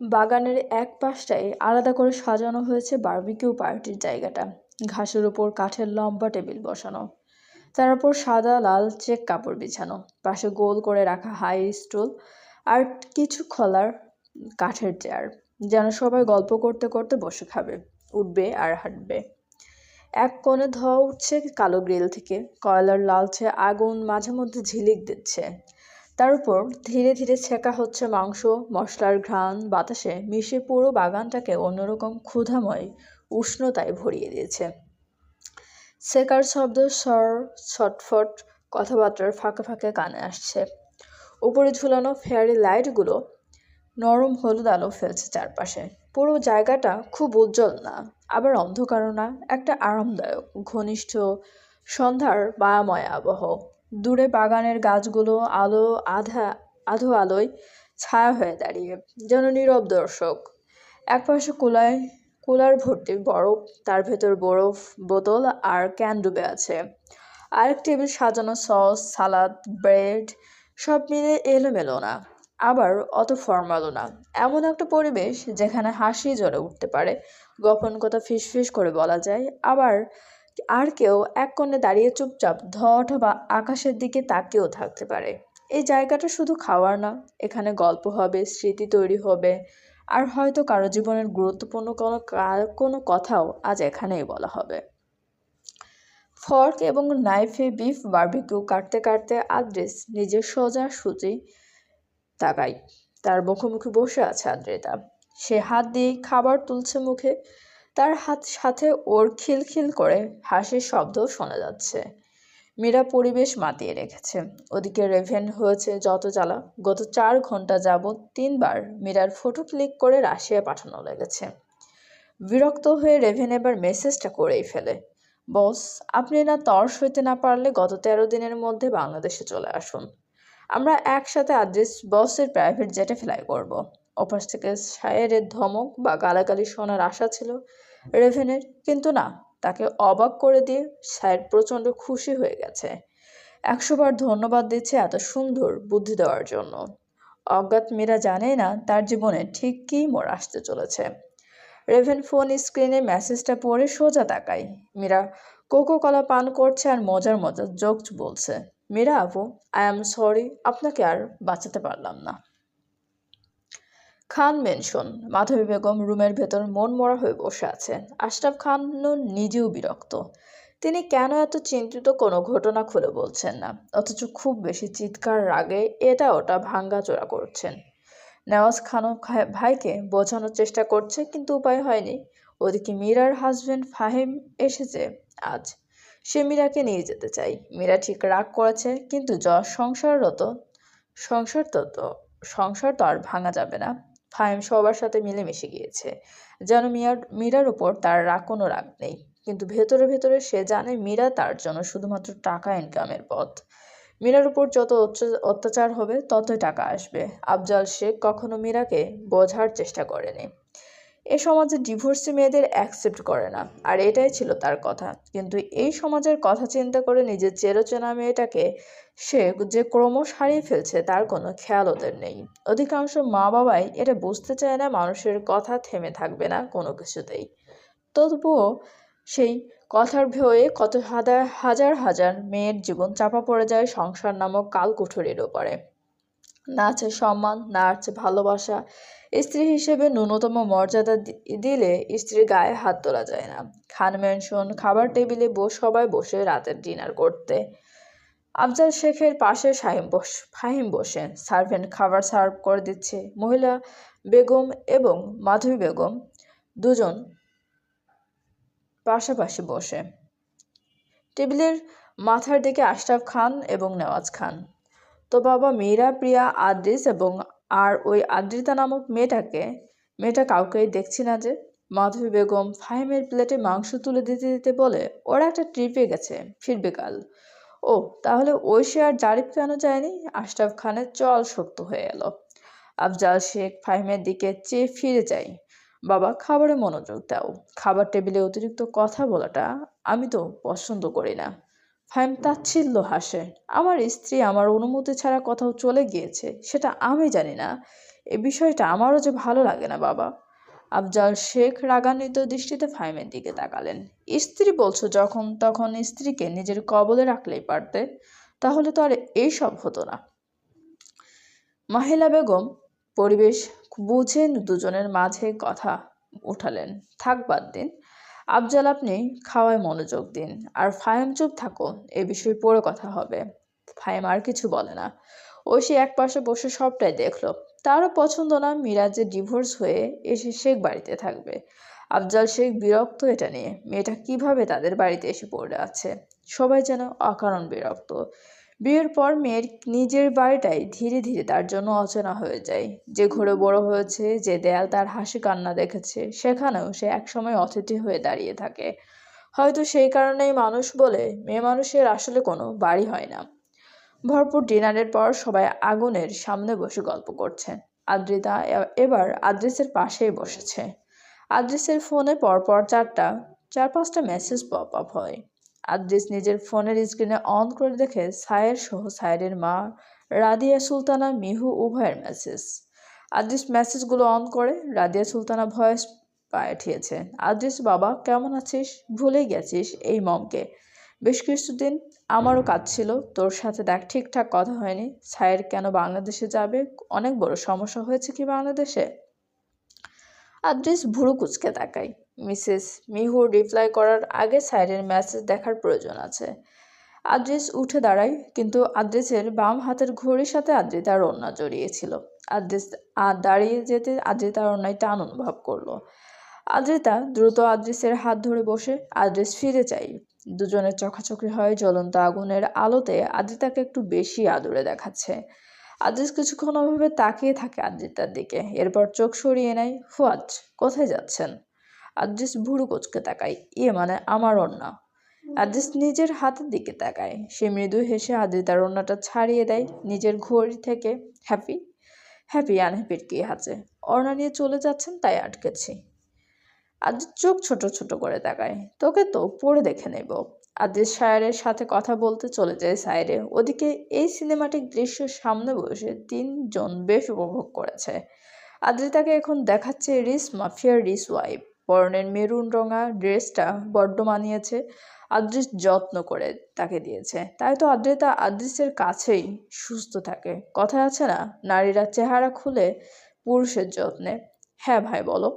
বাগানের এক পাশটায় আলাদা করে সাজানো হয়েছে বারবিকিউ পার্টির জায়গাটা। ঘাসের উপর কাঠের লম্বা টেবিল বসানো। তার উপর সাদা লাল চেক কাপড় বিছানো। পাশে গোল করে রাখা হাই স্টুল আর কিছু খোলার কাঠের চেয়ার যেন সবাই গল্প করতে করতে বসে খাবে, উঠবে আর হাঁটবে। এক কোণে ধোয়া উঠছে কালো গ্রিল থেকে। কয়লার লালচে আগুন মাঝে মধ্যে ঝিলিক দিচ্ছে। তার উপর ধীরে ধীরে ছেঁকা হচ্ছে মাংস, মশলার ঘ্রাণ, বাতাসে মিশে পুরো বাগানটাকে অন্যরকম ক্ষুধাময় উষ্ণতায় ভরিয়ে দিয়েছে। শেখার শব্দ স্বর, ছটফট কথাবার্তার ফাঁকে ফাঁকে কানে আসছে। উপরে ঝুলানো ফেয়ারি লাইটগুলো নরম হলুদ আলো ফেলছে চারপাশে। পুরো জায়গাটা খুব উজ্জ্বল না, আবার অন্ধকারও না, একটা আরামদায়ক, ঘনিষ্ঠ সন্ধ্যার মায়াময় আবহ। দূরে বাগানের গাছগুলো আলো, আধা, আধো আলোয় ছায়া হয়ে দাঁড়িয়ে, যেন নীরব দর্শক। একপাশে কুলায়, কুলার ভর্তি বরফ, তার ভেতর বরফ বোতল আর ক্যান ডুবে আছে। আরেক টেবিল সাজানো সস, সালাদ, ব্রেড, সব মিলে এলোমেলো না, আবার অত ফর্মালও না। এমন একটা পরিবেশ যেখানে হাসি জ্বলে উঠতে পারে। গোপন কথা ফিসফিস করে বলা যায়, আবার আর কেউ এক কোণে দাঁড়িয়ে চুপচাপ ধ অথবা আকাশের দিকে তাকিয়েও থাকতে পারে। এই জায়গাটা শুধু খাওয়ার না, এখানে গল্প হবে, স্মৃতি তৈরি হবে, আর হয়তো কারও জীবনের গুরুত্বপূর্ণ কোনো কোনো কথাও আজ এখানেই বলা হবে। ফর্ক এবং নাইফে বিফ বার্বিকিউ কাটতে কাটতে আদ্রেস নিজের সোজা সুচি তাকাই তার মুখোমুখি বসে আছে আদ্রেতা। সে হাত দিয়ে খাবার তুলছে মুখে। তার হাত সাথে ওর খিলখিল করে হাসির শব্দ শোনা যাচ্ছে। মীরা পরিবেশ মাতিয়ে রেখেছে। ওদিকে রেভেন হয়েছে যত জ্বালা। গত চার ঘণ্টা যাবৎ তিনবার মীরার ফটো ক্লিক করে রাশিয়া পাঠানো লেগেছে। বিরক্ত হয়ে রেভেন এবার মেসেজটা করেই ফেলে। বস, আপনি না তর্স হইতে না পারলে গত তেরো দিনের মধ্যে বাংলাদেশে চলে আসুন। আমরা একসাথে আদ্রিস বসের প্রাইভেট জেটে ফ্লাই করব। ওপাশ থেকে শায়েরের ধমক বা গালাগালি শোনার আশা ছিল রেভেনের, কিন্তু না, তাকে অবাক করে দিয়ে শায়ের প্রচণ্ড খুশি হয়ে গেছে। একশোবার ধন্যবাদ দিচ্ছে এত সুন্দর বুদ্ধি দেওয়ার জন্য। অজ্ঞাত মীরা জানে না, তার জীবনে ঠিক কী মোড় আসতে চলেছে। রেভেন ফোন স্ক্রিনে মেসেজটা পড়ে সোজা তাকাই মীরা কোকো কলা পান করছে আর মজার মজার জোক বলছে। মীরা আপু আই এম সরি আপনাকে আর বাঁচাতে পারলাম না। খান মেনশন মাধবী বেগম রুমের ভেতর মন মরা হয়ে বসে আছেন। আশরাফ খান নিজেও বিরক্ত। তিনি কেন এত চিন্তিত কোনো ঘটনা খুলে বলছেন না? অথচ খুব বেশি চিৎকার রাগে এটা ওটা ভাঙ্গাচোরা করছেন। নেওয়াজ খানও ভাইকে বোঝানোর চেষ্টা করছে, কিন্তু উপায় হয়নি। ওদিকে মীরার হাজবেন্ড ফাহিম এসেছে। আজ সে মীরাকে নিয়ে যেতে চাই। মীরা ঠিক রাগ করেছে, কিন্তু য সংসাররত সংসার তত সংসার তো আর ভাঙা যাবে না। ফাহিম সবার সাথে মিলেমিশে গিয়েছে। যেন মিয়ার, মীরার উপর তার রাগ কোনো রাগ নেই। কিন্তু ভেতরে ভেতরে সে জানে মীরা তার জন্য শুধুমাত্র টাকা ইনকামের পথ। মীরার উপর যত অত্যাচার হবে, ততই টাকা আসবে। আফজাল শেখ কখনো মীরাকে বোঝার চেষ্টা করেনি। এ সমাজে ডিভোর্সি মেয়েদের অ্যাকসেপ্ট করে না। আর এটাই ছিল তার কথা। কিন্তু এই সমাজের কথা চিন্তা করে নিজের চেরোচেনা মেয়েটাকে সে যে ক্রমশ হারিয়ে ফেলছে তার কোনো খেয়াল ওদের নেই। অধিকাংশ মা বাবাই এটা বুঝতে চায় না, মানুষের কথা থেমে থাকবে না কোনো কিছুতেই। তবুও সেই কথার ভয়ে কত হাজার হাজার হাজার মেয়ের জীবন চাপা পড়ে যায় সংসার নামক কালকুঠুরির ওপরে না আছে সম্মান না আছে ভালোবাসা। স্ত্রী হিসেবে ন্যূনতম মর্যাদা দিলে স্ত্রীর গায়ে হাত তোলা যায় না। খান মেনশন খাবার টেবিলে বস সবাই বসে রাতের ডিনার করতে। আফজাল শেখের পাশে শাহিম বস ফাহিম বসে। সার্ভেন্ট খাবার সার্ভ করে দিচ্ছে। মহিলা বেগম এবং মাধবী বেগম দুজন পাশাপাশি বসে। টেবিলের মাথার দিকে আশরাফ খান এবং নেওয়াজ খান। তো বাবা মেয়েরা প্রিয়া, আদ্রিস এবং আর ওই আদ্রিতা নামক মেয়েটাকে, মেয়েটা কাউকেই দেখছি না যে। মাধবী বেগম ফাহিমের প্লেটে মাংস তুলে দিতে দিতে বলে, ওরা একটা ট্রিপে গেছে, ফিরবে কাল। ও, তাহলে ওই সে আর জারিফ কেন যায়নি? আশরাফ খানের চল শক্ত হয়ে এলো। আফজাল শেখ ফাহিমের দিকে চেয়ে ফিরে যাই। বাবা, খাবারে মনোযোগ দাও। খাবার টেবিলে অতিরিক্ত কথা বলাটা আমি তো পছন্দ করি না। ফাহিম তাচ্ছিল্য হাসে। আমার স্ত্রী আমার অনুমতি ছাড়া কোথাও চলে গিয়েছে, সেটা আমি জানি না। এ বিষয়টা আমারও যে ভালো লাগে না, বাবা। আফজাল শেখ রাগান্বিত দৃষ্টিতে ফাহিমের দিকে তাকালেন। স্ত্রী বলছো যখন তখন স্ত্রীকে নিজের কবলে রাখলেই পারতে? তাহলে তো আর এইসব হতো না। মাহিলা বেগম পরিবেশ বুঝে দুজনের মাঝে কথা উঠালেন। থাক বাদ দিন। আফজাল আপনি খাওয়ায় মনোযোগ দিন। আর ফাহিম চুপ থাকো, এ বিষয়ে পরে কথা হবে। ফাহিম আর কিছু বলে না। ঐশী এক পাশে বসে সবটাই দেখল। তারও পছন্দ না মিরাজের ডিভোর্স হয়ে এসে শেখ বাড়িতে থাকবে। আফজাল শেখ বিরক্ত এটা নিয়ে। মেয়েটা কীভাবে তাদের বাড়িতে এসে পড়ে আছে? সবাই যেন অকারণ বিরক্ত। বিয়ের পর মেয়ের নিজের বাড়িটাই ধীরে ধীরে তার জন্য অচেনা হয়ে যায়। যে ঘরে বড় হয়েছে, যে দেয়াল তার হাসি কান্না দেখেছে, সেখানেও সে একসময় অতিথি হয়ে দাঁড়িয়ে থাকে। হয়তো সেই কারণেই মানুষ বলে, মেয়ে মানুষের আসলে কোনো বাড়ি হয় না। ভরপুর ডিনারের পর সবাই আগুনের সামনে বসে গল্প করছে। আদ্রিতা এবার আদ্রিসের পাশেই বসেছে। আদ্রিসের ফোনে পরপর চারটা, চার পাঁচটা মেসেজ পপ আপ হয়। আদ্রিস নিজের ফোনের স্ক্রিনে অন করে দেখে সায়ের সহ সায়েরের মা রাদিয়া সুলতানা, মিহু উভয়ের মেসেজ আদ্রিস মেসেজগুলো অন করে রাদিয়া সুলতানা ভয়েস পাঠিয়েছে। আদ্রিস, বাবা, কেমন আছিস? ভুলে গেছিস এই মমকে। বেশ কিছুদিন আমারও কাজ ছিল, তোর সাথে দেখ ঠিকঠাক কথা হয়নি। সায়ের কেন বাংলাদেশে যাবে? অনেক বড় সমস্যা হয়েছে কি বাংলাদেশে? আদ্রিস ভুরু কুচকে তাকাই মিসেস মিহুর রিপ্লাই করার আগে সাইডের মেসেজ দেখার প্রয়োজন আছে। আদ্রিস উঠে দাঁড়ায়, কিন্তু আদ্রিসের বাম হাতের ঘড়ির সাথে আদ্রিতার ওড়না জড়িয়েছিল। আদ্রিস দাঁড়িয়ে যেতে আদ্রিতার ওড়নায় টান অনুভব করল। আদ্রিতা দ্রুত আদ্রিসের হাত ধরে বসে আদ্রিস ফিরে চাই। দুজনের চোখাচোখি হয় জ্বলন্ত আগুনের আলোতে আদ্রিতাকে একটু বেশি আদরে দেখাচ্ছে। আদ্রিস কিছুক্ষণ ওভাবে তাকিয়ে থাকে আদ্রিতার দিকে। এরপর চোখ সরিয়ে নেয় ফুয়াজ কোথায় যাচ্ছেন? আদ্রিস ভুরু কোচকে তাকায়। ইয়ে মানে আমার ওড়না আদ্রিস নিজের হাতের দিকে তাকায়। সে মৃদু হেসে আদ্রিতার ওড়নাটা ছাড়িয়ে দেয়, নিজের ঘড়ি থেকে। হ্যাপি? হ্যাপি, আনহ্যাপির কি আছে? ওড়না নিয়ে চলে যাচ্ছেন, তাই আটকেছি। আজ চোখ ছোট ছোট করে তাকায়। তোকে তো পড়ে দেখে নেব। আদিস সায়রের সাথে কথা বলতে চলে যায় সায়রে। ওদিকে এই সিনেমাটিক দৃশ্য সামনে বসে তিনজন বেশ উপভোগ করেছে। আদ্রিতাকে এখন দেখাচ্ছে রিস মাফিয়ার রিস ওয়াইফ। পরনের মেরুন রঙা ড্রেসটা বড্ড মানিয়েছে, আদ্রিস যত্ন করে তাকে দিয়েছে। তাই তো আদ্রিতা আদ্রিসের কাছেই সুস্থ থাকে। কথা আছে না, নারীরা চেহারা খুলে পুরুষের যত্নে। হ্যাঁ ভাই, বলো।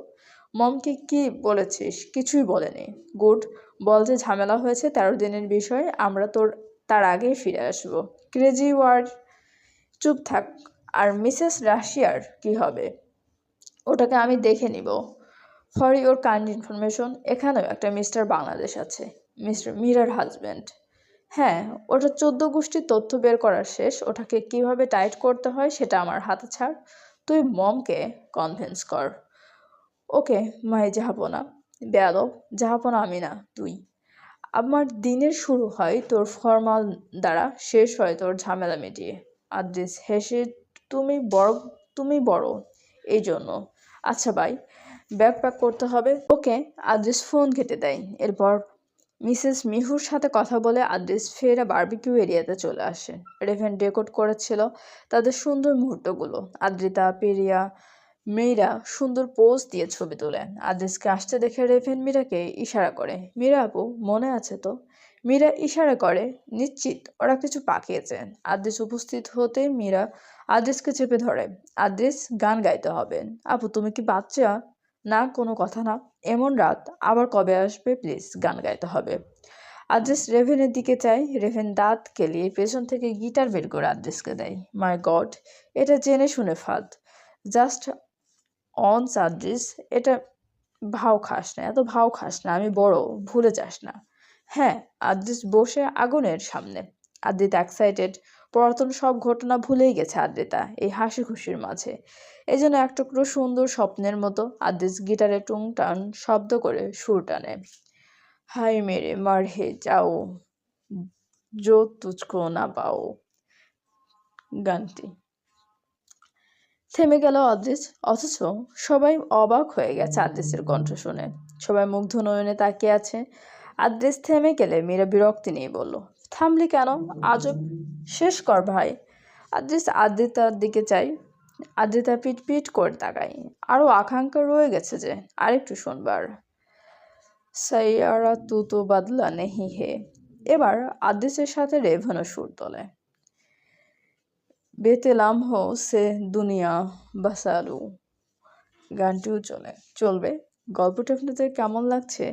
মমকে কি বলেছিস? কিছুই বলেনি। গুড, বল যে ঝামেলা হয়েছে তেরো দিনের বিষয়, আমরা তোর, তার আগেই ফিরে আসব। ক্রেজি ওয়ার্ড, চুপ থাক। আর মিসেস রাশিয়ার কি হবে? ওটাকে আমি দেখে নিব। ফর ইওর কাইন্ড ইনফরমেশন এখানেও একটা মিস্টার বাংলাদেশ আছে মিস্টার মিরার হাজব্যান্ড হ্যাঁ ওটা চোদ্দ গোষ্ঠীর তথ্য বের করার শেষ, ওটাকে কীভাবে টাইট করতে হয় সেটা আমার হাতে ছাড়। তুই মমকে কনভিন্স কর। ওকে মাই জাহাপনা, বেয়াদব, জাহাপনা আমি না, তুই। আমার দিনের শুরু হয় তোর ফর্মাল দ্বারা, শেষ হয় তোর ঝামেলা মিটিয়ে। আদ্রিস হেসে, তুমি বড় তুমি বড়, এই জন্য। আচ্ছা ভাই ব্যাগ প্যাক করতে হবে। ওকে, আদ্রিস ফোন কেটে দেয়। এরপর মিসেস মিহুর সাথে কথা বলে আদ্রিস ফেরা বার্বিকিউ এরিয়াতে চলে আসে। রেভেন রেকর্ড করেছিল তাদের সুন্দর মুহূর্তগুলো। আদ্রিতা, পেরিয়া মেয়েরা সুন্দর পোজ দিয়ে ছবি তোলে। আদ্রিসকে আসতে দেখে রেভেন মীরাকে ইশারা করে, মীরা আপু, মনে আছে তো? মীরা ইশারা করে, নিশ্চিত, ওরা কিছু পাকিয়েছে। আদ্রিস উপস্থিত হতে মীরা আদ্রিসকে চেপে ধরে, আদ্রিস, গান গাইতে হবে। আপু, তুমি কি বাচ্চা? না, কোনো কথা না। এমন রাত, আবার কবে আসবে? প্লিজ, গান গাইতে হবে। আদ্রিস রেভেনের দিকে চাই। রেভেন দাঁত কেলিয়ে পেছন থেকে গিটার বের করে আদ্রিসকে দেয়। মাই গড, এটা জেনে শুনে ফাঁদ। জাস্ট অন আদ্রিস এটা ভাও খাস না, এত ভাও খাস না, আমি বড়, ভুলে যাস না। হ্যাঁ আদ্রিস বসে আগুনের সামনে। আদ্রিতা এক্সাইটেড পুরাতন সব ঘটনা ভুলেই গেছে আদ্রিতা, এই হাসি খুশির মাঝে। এই জন্য এক টুকরো সুন্দর স্বপ্নের মতো আদ্রিস গিটারে টুং টান শব্দ করে সুর টানে। হাই মেরে, মার হে যাও জো তুচকো না পাও, গানটি। থেমে গেল অদৃশ অথচ সবাই অবাক হয়ে গেছে আদ্রিসের কণ্ঠ শুনে। সবাই মুগ্ধ নয়নে তাকিয়ে আছে। আদ্রিস থেমে গেলে মীরা বিরক্তি নিয়ে বলল, থামলি কেন? আজব, শেষ কর ভাই। আদ্রিস আদ্রিতার দিকে চাই আদ্রিতা পিট পিট করে তাকায়। আরও আকাঙ্ক্ষা রয়ে গেছে যে আরেকটু শুনবার। সাইয়ারা তু তো বাদলা নেহি হে। এবার আদ্রিসের সাথে রেভানো সুর তোলে। বেতেলাম হো সে দুনিয়া বাসালু। গানটিও চলে। চলবে। গল্পটি আপনাদের কেমন লাগছে?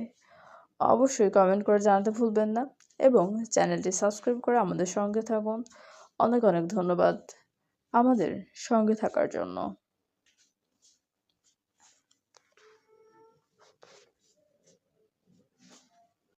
অবশ্যই কমেন্ট করে জানাতে ভুলবেন না। এবং চ্যানেলটি সাবস্ক্রাইব করে আমাদের সঙ্গে থাকুন। অনেক অনেক ধন্যবাদ। আমাদের সঙ্গে থাকার জন্য।